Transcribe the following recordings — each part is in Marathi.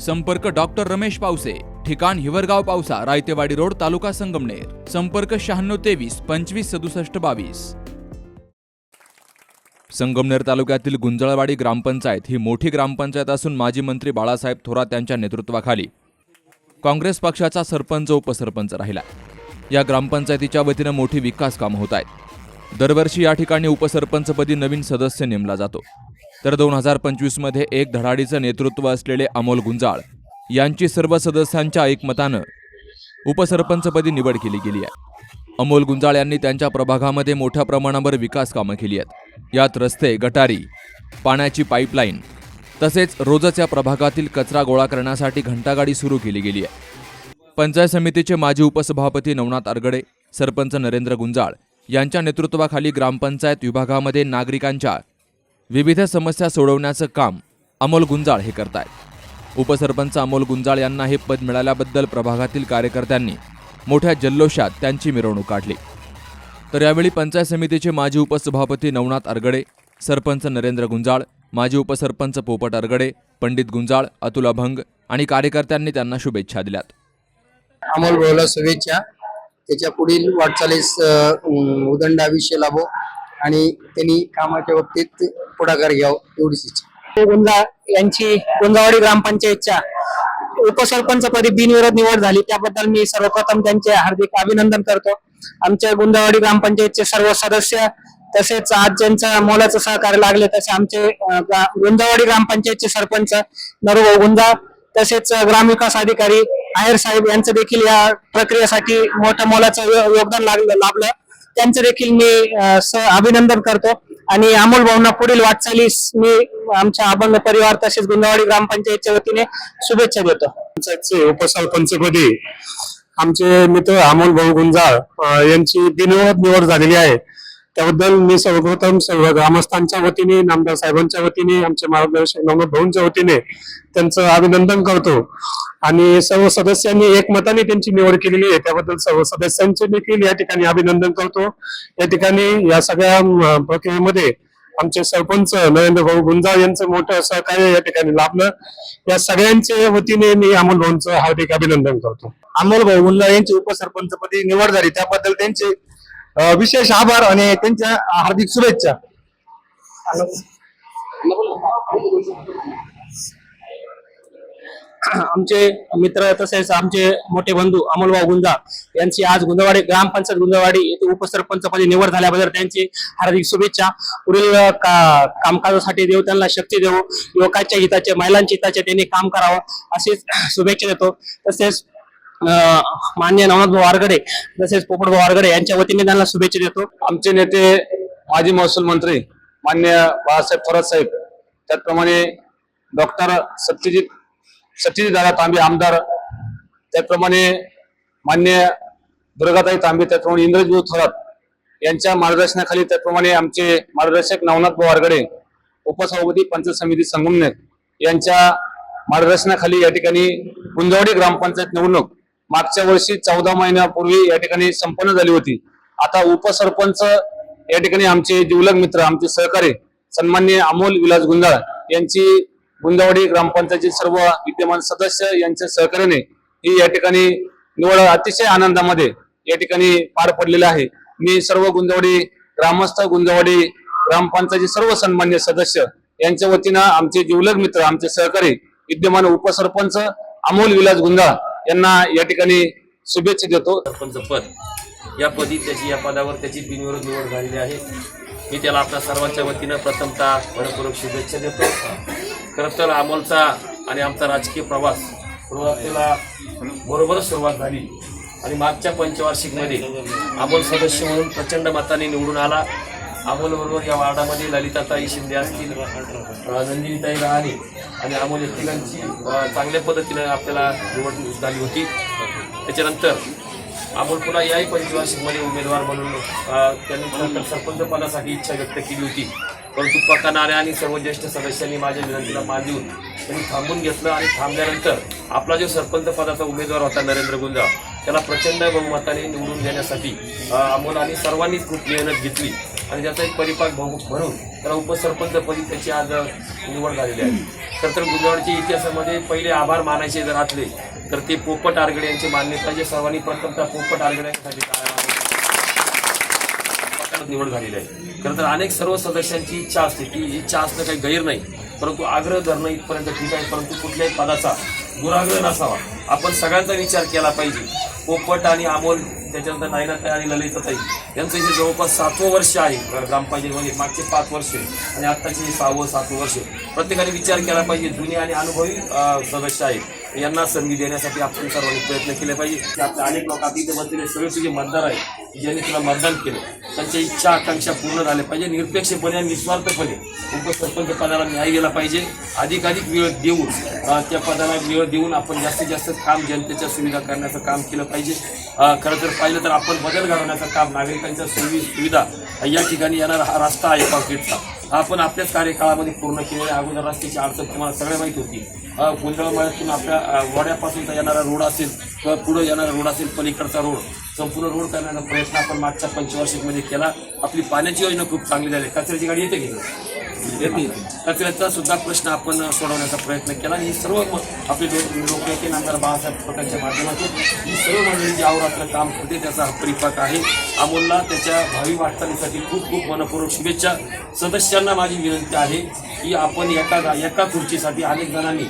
संपर्क डॉक्टर रमेश पावसे ठिकाण हिवरगाव पावसा रायतेवाडी रोड तालुका संगमनेर. संपर्क शहाण्णव तेवीस पंचवीस सदुसष्ट बावीस. संगमनेर तालुक्यातील गुंजळवाडी ग्रामपंचायत ही मोठी ग्रामपंचायत असून माजी मंत्री बाळासाहेब थोरात यांच्या नेतृत्वाखाली काँग्रेस पक्षाचा सरपंच उपसरपंच राहिला. या ग्रामपंचायतीच्या वतीनं मोठी विकास कामं होत आहेत. दरवर्षी या ठिकाणी उपसरपंचपदी नवीन सदस्य नेमला जातो. तर दोन हजार पंचवीसमध्ये एक धडाडीचं नेतृत्व असलेले अमोल गुंजाळ यांची सर्व सदस्यांच्या एकमतानं उपसरपंचपदी निवड केली गेली आहे. अमोल गुंजाळ यांनी त्यांच्या प्रभागामध्ये मोठ्या प्रमाणावर विकास कामं केली आहेत. यात रस्ते गटारी पाण्याची पाईपलाईन तसेच रोजच या प्रभागातील कचरा गोळा करण्यासाठी घंटागाडी सुरू केली गेली आहे. पंचायत समितीचे माजी उपसभापती नवनाथ आरगडे सरपंच नरेंद्र गुंजाळ यांच्या नेतृत्वाखाली ग्रामपंचायत विभागामध्ये नागरिकांच्या विविध समस्या सोडवण्याचं काम अमोल गुंजाळ हे करतायत. उपसरपंच अमोल गुंजाळ यांना हे पद मिळाल्याबद्दल प्रभागातील कार्यकर्त्यांनी मोठ्या जल्लोषात त्यांची मिरवणूक काढली. तर यावेळी पंचायत समितीचे माजी उपसभापती नवनाथ अरगडे सरपंच नरेंद्र गुंजाळ माजी उपसरपंच पोपट अरगडे पंडित गुंजाळ अतुल अभंग आणि कार्यकर्त्यांनी त्यांना शुभेच्छा दिल्यात. अमोल शुभेच्छा. त्याच्या पुढील वाटचालीस उदंडा विषय लाभो. आणि त्यांनी कामाच्या बाबतीत पुढाकार घ्यावं एवढीच इच्छा. गुंजा यांची गुंजावाडी ग्रामपंचायतच्या उपसरपंच पदी बिनविरोध निवड झाली. त्याबद्दल मी सर्वप्रथम त्यांचे हार्दिक अभिनंदन करतो. आमच्या गुंजावाडी ग्रामपंचायतचे सर्व सदस्य तसेच आज ज्यांचं मोलाचं सहकार्य लागले तसे आमचे गुंजावाडी ग्रामपंचायतचे सरपंच नरुभाऊ गुंजा तसेच ग्रामविकास अधिकारी आयर साहेब यांचं देखील या प्रक्रियेसाठी मोठं मोलाचं योगदान लागलं लाभलं. त्यांचं देखील मी अभिनंदन करतो. आणि अमोल भाऊंना पुढील वाटचालीस मी आमच्या अभंग परिवार तसेच गुंदावाडी ग्रामपंचायतच्या वतीने शुभेच्छा देतो. पंचायतचे उपसरपंचपदी आमचे मित्र अमोल भाऊ गुंजाळ यांची बिनविरोध निवड झालेली आहे. त्याबद्दल मी सर्वप्रथम सर्व ग्रामस्थांच्या वतीने नामदार साहेबांच्या वतीने आमचे मार्गदर्शक नवनाथ भाऊंच्या वतीने त्यांचं अभिनंदन करतो. आणि सर्व सदस्यांनी एकमताने त्यांची निवड केलेली आहे. त्याबद्दल सर्व सदस्यांचे देखील या ठिकाणी अभिनंदन करतो. या ठिकाणी या सगळ्या प्रक्रियेमध्ये आमचे सरपंच नरेंद्र भाऊ गुंजाळ यांचं मोठं सहकार्य या ठिकाणी लाभलं. या सगळ्यांच्या वतीने मी अमोल भाऊंचं हार्दिक अभिनंदन करतो. अमोल भाऊ मुल्ला यांची उपसरपंचपदी निवड झाली. त्याबद्दल त्यांचे विशेष आभार आणि त्यांच्या हार्दिक शुभेच्छा. आमचे मित्र तसेच आमचे मोठे बंधू अमोलभाऊ गुंजा यांची आज गुंजवाडी ग्रामपंचायत गुंजवाडी येथे उपसरपंचपदी निवड झाल्याबद्दल त्यांची हार्दिक शुभेच्छा. पुढील का कामकाजासाठी देव त्यांना शक्ती देऊ युवकाच्या हिताचे महिलांच्या हिताचे त्यांनी काम करावं अशीच शुभेच्छा देतो. तसेच मान्य नवनाथ भाऊ आरगडे तसेच पोपट भाऊ आरगडे यांच्या वतीने त्यांना शुभेच्छा देतो. आमचे नेते माजी महसूल मंत्री मान्य बाळासाहेब थोरात साहेब त्याचप्रमाणे डॉक्टर सत्यजित सत्यजित दादा तांबे आमदार त्याचप्रमाणे मान्य दुर्गाताई तांबे त्याचप्रमाणे इंद्रजीव थोरात यांच्या मार्गदर्शनाखाली त्याचप्रमाणे आमचे मार्गदर्शक नवनाथ भाऊ आरगडे उपसभापती पंचायत समिती संगमनेर यांच्या मार्गदर्शनाखाली या ठिकाणी गुंजवाडी ग्रामपंचायत निवडणूक मागच्या वर्षी चौदा महिन्यापूर्वी या ठिकाणी संपन्न झाली होती. आता उपसरपंच या ठिकाणी आमचे जिवलग मित्र आमचे सहकारी सन्मान्य अमोल विलास गुंजाळ यांची गुंजावाडी ग्रामपंचायतचे सर्व विद्यमान सदस्य यांच्या सहकार्याने ही या ठिकाणी निवड अतिशय आनंदामध्ये या ठिकाणी पार पडलेलं आहे. मी सर्व गुंजावाडी ग्रामस्थ गुंजावाडी ग्रामपंचायतचे सर्व सन्मान्य सदस्य यांच्या वतीनं आमचे जिवलग मित्र आमचे सहकारी विद्यमान उपसरपंच अमोल विलास गुंजाळ यांना या ठिकाणी शुभेच्छा देतो. सरपंच पद या पदी त्याची या पदावर त्याची बिनविरोध निवड झालेली आहे. मी त्याला आपल्या सर्वांच्या वतीनं प्रथमतः मनपूर्वक शुभेच्छा देतो. खरं तर अमोलचा आणि आमचा राजकीय प्रवास सुरुवातीला बरोबरच सुरुवात झाली. आणि मागच्या पंचवार्षिकमध्ये अमोल सदस्य म्हणून प्रचंड मताने निवडून आला. अमोल बरोबर या वार्डामध्ये ललिताताई शिंदे असतील नंदिनीताई रहाणे आणि अमोल या तिघांची चांगल्या पद्धतीने आपल्याला निवडणूक झाली होती. त्याच्यानंतर अमोल पुन्हा याही पंचवार्षिकमध्ये उमेदवार म्हणून त्यांनी नंतर सरपंच पदासाठी इच्छा व्यक्त केली होती. परंतु पक्का आणि सर्व ज्येष्ठ सदस्यांनी माझ्या विनंतीला मान देऊन त्यांनी थांबून घेतलं आणि थांबल्यानंतर आपला जो सरपंच पदाचा उमेदवार होता नरेंद्र गुंजाळ त्याला प्रचंड बहुमताने निवडून देण्यासाठी अ, अमोल आणि सर्वांनीच खूप मेहनत घेतली. आणि त्याचा एक परिपाक भाऊ म्हणून त्याला उपसरपंचपदी त्याची आज निवड झालेली आहे. तर तर गुजरातच्या इतिहासामध्ये पहिले आभार मानायचे जर असले तर ते पोपट आरगडे यांची मान्यता जे सर्वांनी प्रथमतः पोपट आरगडे यांच्यासाठी निवड झालेली आहे. खरं तर अनेक सर्व सदस्यांची इच्छा असते. की इच्छा असणं काही गैर नाही. परंतु आग्रह धरणं इथपर्यंत ठीक आहे. परंतु कुठल्याही पदाचा दुराग्रह नसावा. आपण सगळ्यांचा विचार केला पाहिजे. पोपट आणि अमोल त्याच्यानंतर नायनाताई आणि ललिताताई. यांचं इथे जवळपास सातवं वर्ष आहे. ग्रामपंचायतीमध्ये म्हणजे मागचे पाच वर्ष आणि आत्ताचे हे सहावं सातवं वर्ष प्रत्येकाने विचार केला पाहिजे. जुने आणि अनुभवी सदस्य आहेत. यांना संधी देण्यासाठी आपण सर्वांनी प्रयत्न केले पाहिजे. की आपले अनेक लोक आता इथे बसलेले सगळे तुझे मतदार आहेत. ज्यांनी तुला मतदान केलं. त्यांच्या इच्छा आकांक्षा पूर्ण झाल्या पाहिजे. निरपेक्षपणे आणि निस्वार्थपणे उपसरपंच पदाला न्याय दिला पाहिजे. अधिकाधिक वेळ देऊन त्या पदाला वेळ देऊन आपण जास्तीत जास्त काम जनतेच्या सुविधा करण्याचं काम केलं पाहिजे. खरं तर पाहिलं तर आपण बदल घडवण्याचं काम नागरिकांच्या सुवि सुविधा या ठिकाणी येणारा हा रस्ता आहे कॉन्क्रीटचा आपण आपल्याच कार्यकाळामध्ये पूर्ण केलेल्या अगोदर रस्त्याची अडचण तुम्हाला सगळ्या माहीत होती. अ, आपल्या वड्यापासून येणारा रोड असेल किंवा पुढं येणारा रोड असेल पलीकडचा रोड. संपूर्ण रोड करण्याचा प्रयत्न आपण मागच्या पंचवार्षिकमध्ये केला. आपली पाण्याची योजना खूप चांगली झाली. कचऱ्याची गाडी येते की नाही? येते. कचऱ्याचा सुद्धा प्रश्न आपण सोडवण्याचा प्रयत्न केला. आणि ही सर्व आपले लोक लोकनेते आमदार बाळासाहेब पटांच्या माध्यमातून ही सर्व मंडळी जी आवरात्र काम करते त्याचा परिपाक आहे. अमोलला त्याच्या भावी वाटचालीसाठी खूप खूप मनपूर्वक शुभेच्छा. सदस्यांना माझी विनंती आहे की आपण एका एका खुर्चीसाठी अनेक जणांनी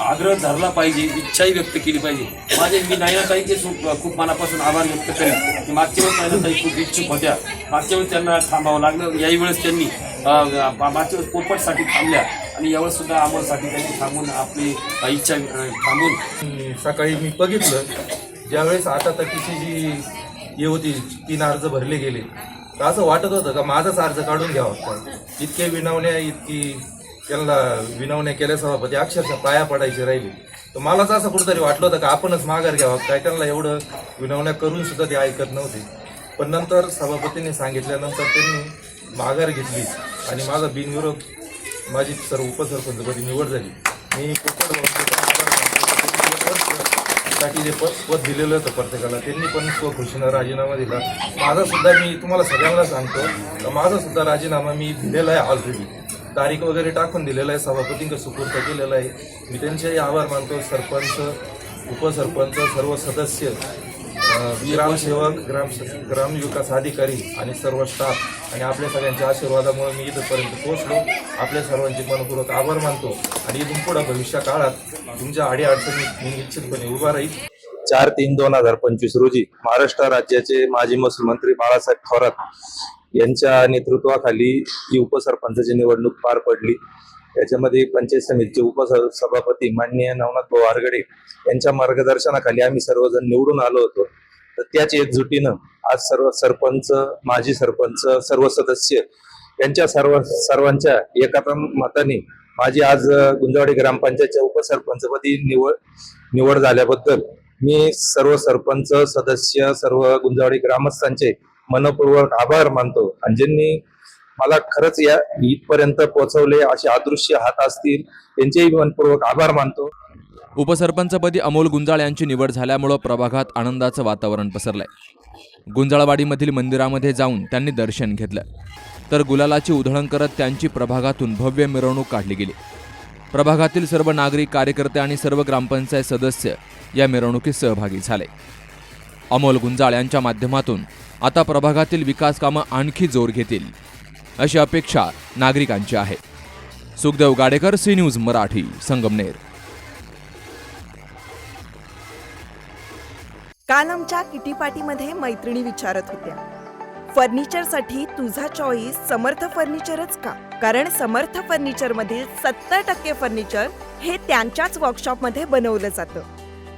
आग्रह धरला पाहिजे इच्छाही व्यक्त केली पाहिजे. माझे मी नायनाताईचे सु- खूप मनापासून आभार व्यक्त करेन. की मागच्या वेळेस नायनाताई खूप इच्छुक होत्या. मागच्या वेळेस त्यांना थांबावं लागलं. याही वेळेस त्यांनी मागच्या वेळेस पोपटसाठी थांबल्या. आणि यावेळेस सुद्धा अमोलसाठी त्यांनी थांबून आपली इच्छा थांबून. सकाळी मी बघितलं ज्यावेळेस आता तकीची जी हे होती तीन अर्ज भरले गेले तर असं वाटत होतं का माझाच अर्ज काढून घ्यावा इतके विनवण्या इतकी त्यांना विनवण्या केल्या सभापती अक्षरशः पाया पडायची राहिली. तर मलाच असं कुठंतरी वाटलं होतं का आपणच माघार घ्यावा. काय त्यांना एवढं विनवण्या करून सुद्धा ते ऐकत नव्हते. पण नंतर सभापतींनी सांगितल्यानंतर त्यांनी माघार घेतली आणि माझा बिनविरोध माझी सर्व उपसरपंचपदी निवड झाली. मी साठी जे पद पद दिलेलं होतं प्रत्येकाला त्यांनी पण स्वखुशीनं राजीनामा दिला. माझा सुद्धा मी तुम्हाला सगळ्यांना सांगतो तर माझा सुद्धा राजीनामा मी दिलेला आहे ऑलरेडी तारीख वगैरे टाकून दिलेला आहे. सभापतींकडे सुपूर्त केलेला आहे. मी त्यांचेही आभार मानतो. सरपंच उपसरपंच सर्व सदस्य ग्रामसेवक ग्राम ग्रामविकास अधिकारी आणि सर्व स्टाफ आणि आपल्या सगळ्यांच्या आशीर्वादामुळे मी इथंपर्यंत पोहोचलो. आपल्या सर्वांचे मनपूर्वक आभार मानतो. आणि इथून पुढे भविष्या काळात तुमच्या अडीअडचणी मी निश्चितपणे उभा राहील. चार तीन दोन हजार पंचवीस रोजी महाराष्ट्र राज्याचे माजी महसूल मंत्री बाळासाहेब थोरात यांच्या नेतृत्वाखाली ही उपसरपंचाची निवडणूक पार पडली. त्याच्यामध्ये पंचायत समितीचे उपसभापती माननीय नवनाथ भाऊ आरगडे यांच्या मार्गदर्शनाखाली आम्ही सर्वजण निवडून आलो होतो. तर त्याच एकजुटीनं आज सर्व सरपंच माजी सरपंच सर्व सदस्य यांच्या सर्व सर्वांच्या एकात्म मताने माझी आज गुंजवाडी ग्रामपंचायतच्या उपसरपंचपदी निवड निवड झाल्याबद्दल मी सर्व सरपंच सदस्य सर्व गुंजवाडी ग्रामस्थांचे मनपूर्वक आभार मानतो. आणि ज्यांनी मला खरंच या इथपर्यंत पोहोचवले असे अदृश्य हात असतील त्यांचेही मनपूर्वक आभार मानतो. उपसरपंचपदी अमोल गुंजाळ यांची निवड झाल्यामुळं प्रभागात आनंदाचं वातावरण पसरलंय. गुंजाळवाडीमधील मंदिरामध्ये जाऊन त्यांनी दर्शन घेतलं. तर गुलालाची उधळण करत त्यांची प्रभागातून भव्य मिरवणूक काढली गेली. प्रभागातील सर्व नागरिक कार्यकर्ते आणि सर्व ग्रामपंचायत सदस्य या मिरवणुकीत सहभागी झाले. अमोल गुंजाळ यांच्या माध्यमातून आता प्रभागातील विकास कामं आणखी जोर घेतील अशी अपेक्षा नागरिकांची आहे. Sukhdev Gadekar C news Marathi Sangamner. काल आमच्या किटी पार्टीमध्ये मैत्रिणी विचारत होत्या. फर्निचरसाठी तुझा चॉईस समर्थ फर्निचरच का? कारण समर्थ फर्निचरमधील सत्तर टक्के फर्निचर हे त्यांच्याच वर्कशॉपमध्ये बनवलं जातं.